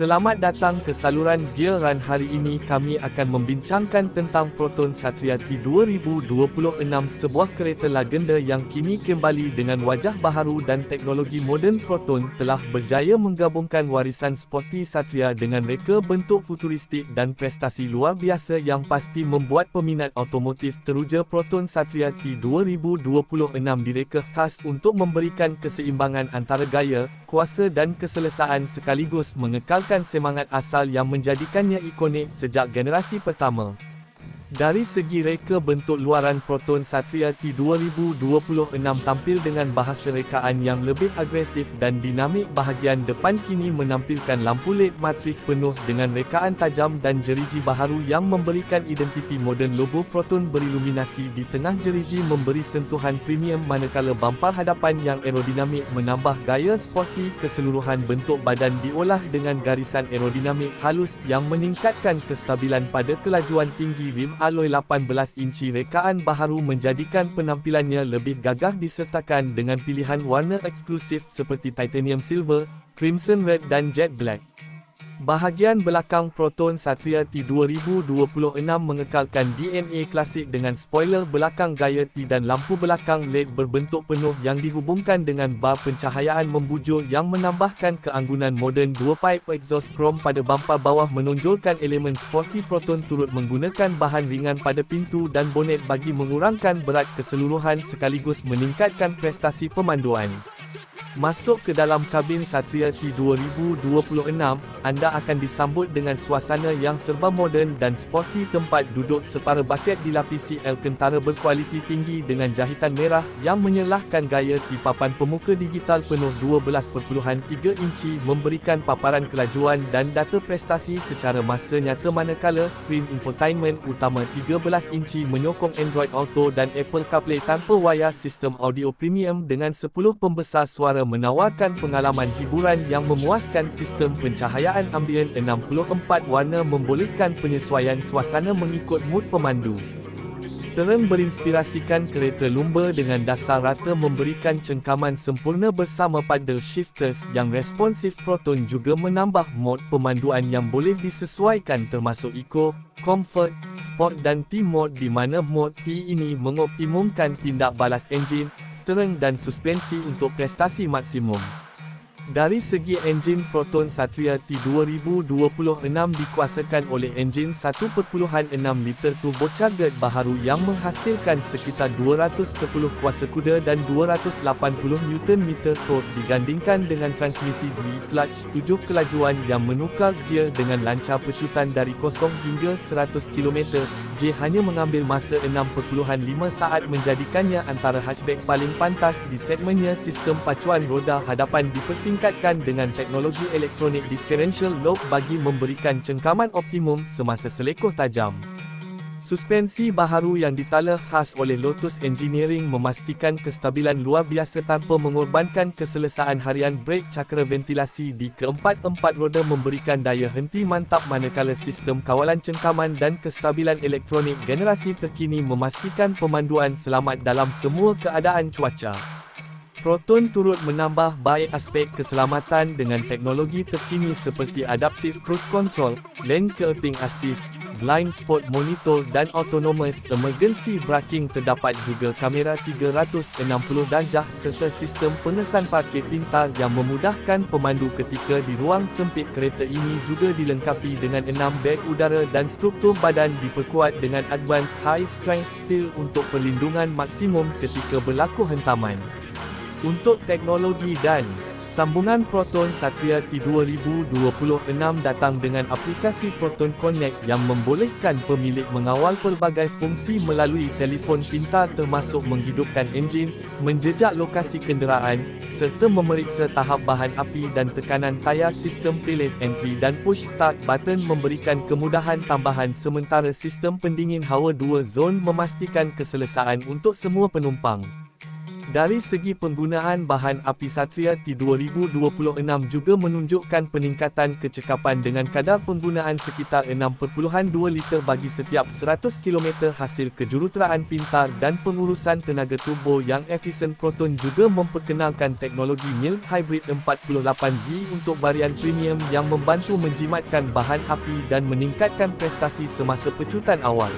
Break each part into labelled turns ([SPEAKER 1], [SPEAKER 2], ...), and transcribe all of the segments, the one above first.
[SPEAKER 1] Selamat datang ke saluran Gear Run hari ini. Kami akan membincangkan tentang Proton Satria T2026 sebuah kereta legenda yang kini kembali dengan wajah baharu dan teknologi moden Proton telah berjaya menggabungkan warisan sporty Satria dengan reka bentuk futuristik dan prestasi luar biasa yang pasti membuat peminat automotif teruja Proton Satria T2026 direka khas untuk memberikan keseimbangan antara gaya, kuasa dan keselesaan sekaligus mengekal mengekalkan semangat asal yang menjadikannya ikonik sejak generasi pertama. Dari segi reka bentuk luaran Proton Satria T2026 tampil dengan bahasa rekaan yang lebih agresif dan dinamik bahagian depan kini menampilkan lampu LED matrik penuh dengan rekaan tajam dan jeriji baharu yang memberikan identiti moden logo Proton beriluminasi di tengah jeriji memberi sentuhan premium manakala bumper hadapan yang aerodinamik menambah gaya sporty keseluruhan bentuk badan diolah dengan garisan aerodinamik halus yang meningkatkan kestabilan pada kelajuan tinggi rim alloy 18 inci rekaan baharu menjadikan penampilannya lebih gagah disertakan dengan pilihan warna eksklusif seperti titanium silver, crimson red dan jet black. Bahagian belakang Proton Satria T2026 mengekalkan DNA klasik dengan spoiler belakang gaya T dan lampu belakang LED berbentuk penuh yang dihubungkan dengan bar pencahayaan membujur yang menambahkan keanggunan moden dua pipe exhaust chrome pada bumper bawah menonjolkan elemen sporty Proton turut menggunakan bahan ringan pada pintu dan bonet bagi mengurangkan berat keseluruhan sekaligus meningkatkan prestasi pemanduan. Masuk ke dalam kabin Satria T2026, anda akan disambut dengan suasana yang serba moden dan sporty tempat duduk separa baket dilapisi Alcantara berkualiti tinggi dengan jahitan merah yang menyelahkan gaya di papan pemuka digital penuh 12.3 inci memberikan paparan kelajuan dan data prestasi secara masa nyata manakala skrin infotainment utama 13 inci menyokong Android Auto dan Apple CarPlay tanpa wayar sistem audio premium dengan 10 pembesar suara cara menawarkan pengalaman hiburan yang memuaskan sistem pencahayaan ambien 64 warna membolehkan penyesuaian suasana mengikut mood pemandu. Stern berinspirasikan kereta lumba dengan dasar rata memberikan cengkaman sempurna bersama paddle shifters yang responsif Proton juga menambah mod pemanduan yang boleh disesuaikan termasuk Eco, Comfort, Sport dan T-Mode di mana mod T ini mengoptimumkan tindak balas enjin, stering dan suspensi untuk prestasi maksimum. Dari segi enjin Proton Satria T2026 dikuasakan oleh enjin 1.6 liter turbocharged baharu yang menghasilkan sekitar 210 kuasa kuda dan 280 Nm torque digandingkan dengan transmisi V-clutch 7 kelajuan yang menukar gear dengan lancar pecutan dari 0 hingga 100 km J hanya mengambil masa 6.5 saat menjadikannya antara hatchback paling pantas di segmennya sistem pacuan roda hadapan dipertingkatkan ditingkatkan dengan teknologi elektronik differential lock bagi memberikan cengkaman optimum semasa selekoh tajam. Suspensi baharu yang ditala khas oleh Lotus Engineering memastikan kestabilan luar biasa tanpa mengorbankan keselesaan harian brake cakra ventilasi di keempat-empat roda memberikan daya henti mantap manakala sistem kawalan cengkaman dan kestabilan elektronik generasi terkini memastikan pemanduan selamat dalam semua keadaan cuaca. Proton turut menambah baik aspek keselamatan dengan teknologi terkini seperti Adaptive Cruise Control, Lane Keeping Assist, Blind Spot Monitor dan Autonomous Emergency Braking terdapat juga kamera 360 darjah serta sistem pengesan parkir pintar yang memudahkan pemandu ketika di ruang sempit kereta ini juga dilengkapi dengan 6 beg udara dan struktur badan diperkuat dengan Advanced High Strength Steel untuk perlindungan maksimum ketika berlaku hentaman. Untuk teknologi dan sambungan Proton Satria T2026 datang dengan aplikasi Proton Connect yang membolehkan pemilik mengawal pelbagai fungsi melalui telefon pintar termasuk menghidupkan enjin, menjejak lokasi kenderaan, serta memeriksa tahap bahan api dan tekanan tayar sistem keyless entry dan push start button memberikan kemudahan tambahan sementara sistem pendingin hawa dua zon memastikan keselesaan untuk semua penumpang. Dari segi penggunaan bahan api Satria T2026 juga menunjukkan peningkatan kecekapan dengan kadar penggunaan sekitar 6.2 liter bagi setiap 100 km hasil kejuruteraan pintar dan pengurusan tenaga turbo yang efisien Proton juga memperkenalkan teknologi mild hybrid 48V untuk varian premium yang membantu menjimatkan bahan api dan meningkatkan prestasi semasa pecutan awal.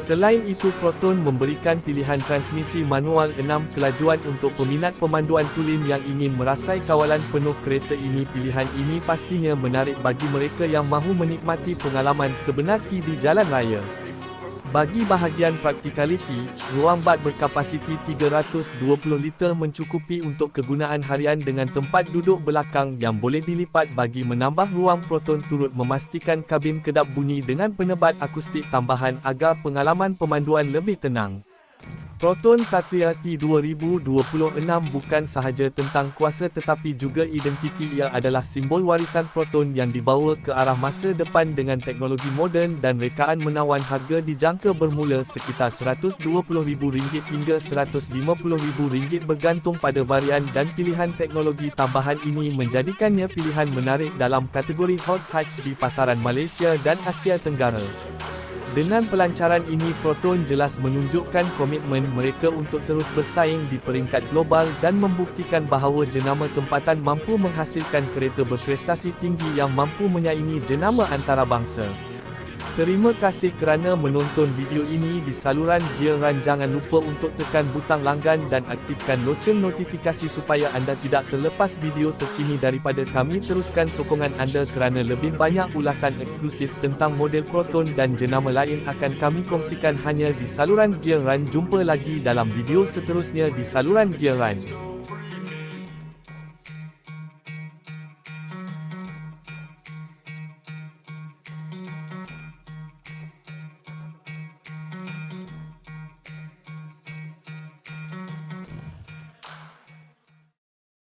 [SPEAKER 1] Selain itu Proton memberikan pilihan transmisi manual 6 kelajuan untuk peminat pemanduan tulen yang ingin merasai kawalan penuh kereta ini. Pilihan ini pastinya menarik bagi mereka yang mahu menikmati pengalaman sebenar di jalan raya bagi bahagian praktikaliti, ruang bak berkapasiti 320 liter mencukupi untuk kegunaan harian dengan tempat duduk belakang yang boleh dilipat bagi menambah ruang proton turut memastikan kabin kedap bunyi dengan penebat akustik tambahan agar pengalaman pemanduan lebih tenang. Proton Satria T2026 bukan sahaja tentang kuasa tetapi juga identiti ia adalah simbol warisan proton yang dibawa ke arah masa depan dengan teknologi moden dan rekaan menawan harga dijangka bermula sekitar RM120,000 hingga RM150,000 bergantung pada varian dan pilihan teknologi tambahan ini menjadikannya pilihan menarik dalam kategori hot hatch di pasaran Malaysia dan Asia Tenggara. Dengan pelancaran ini Proton jelas menunjukkan komitmen mereka untuk terus bersaing di peringkat global dan membuktikan bahawa jenama tempatan mampu menghasilkan kereta berprestasi tinggi yang mampu menyaingi jenama antarabangsa. Terima kasih kerana menonton video ini di saluran Gear Jangan lupa untuk tekan butang langgan dan aktifkan loceng notifikasi supaya anda tidak terlepas video terkini daripada kami. Teruskan sokongan anda kerana lebih banyak ulasan eksklusif tentang model Proton dan jenama lain akan kami kongsikan hanya di saluran Gear Jumpa lagi dalam video seterusnya di saluran Gear